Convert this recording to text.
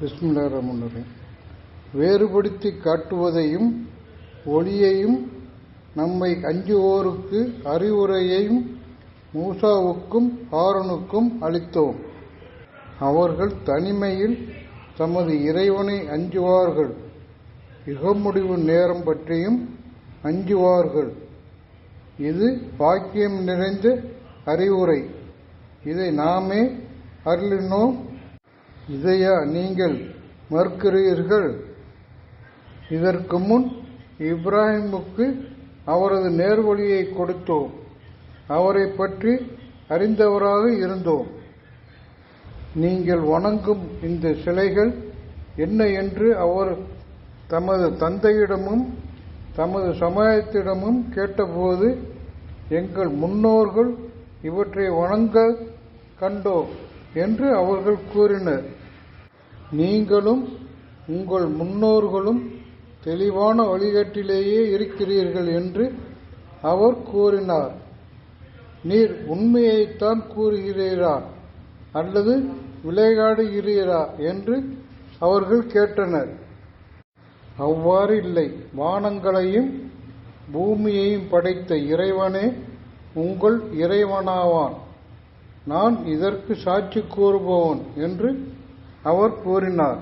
பிஸ்மில்லா வேறுபடுத்தி காட்டுவதையும் ஒளியையும் நம்மை அஞ்சுவோருக்கு அறிவுரையையும் மூசாவுக்கும் ஹாரனுக்கும் அளித்தோம். அவர்கள் தனிமையில் தமது இறைவனை அஞ்சுவார்கள். யுகமுடிவு நேரம் பற்றியும் அஞ்சுவார்கள். இது பாக்கியம் நிறைந்த அறிவுரை. இதை நாமே அருளினோம். இதையா நீங்கள் மறுக்கிறீர்கள்? இதற்கு முன் இப்ராஹிமுக்கு அவரது நேர்வழியை கொடுத்தோம். அவரை பற்றி அறிந்தவராக இருந்தோம். நீங்கள் வணங்கும் இந்த சிலைகள் என்ன என்று அவர் தமது தந்தையிடமும் தமது சமுதாயத்திடமும் கேட்டபோது எங்கள் முன்னோர்கள் இவற்றை வணங்க கண்டோம். என்று அவர்கள் கூறினர். நீங்களும் உங்கள் முன்னோர்களும் தெளிவான வழிகாட்டிலேயே இருக்கிறீர்கள் என்று அவர் கூறினார். நீர் உண்மையைத்தான் கூறுகிறீரா? அல்லது விளையாடுகிறீரா? என்று அவர்கள் கேட்டனர். அவ்வாறு இல்லை. வானங்களையும் பூமியையும் படைத்த இறைவனே உங்கள் இறைவனாவான். நான் இதற்கு சாட்சி கூறுபவன் என்று அவர் கூறினார்.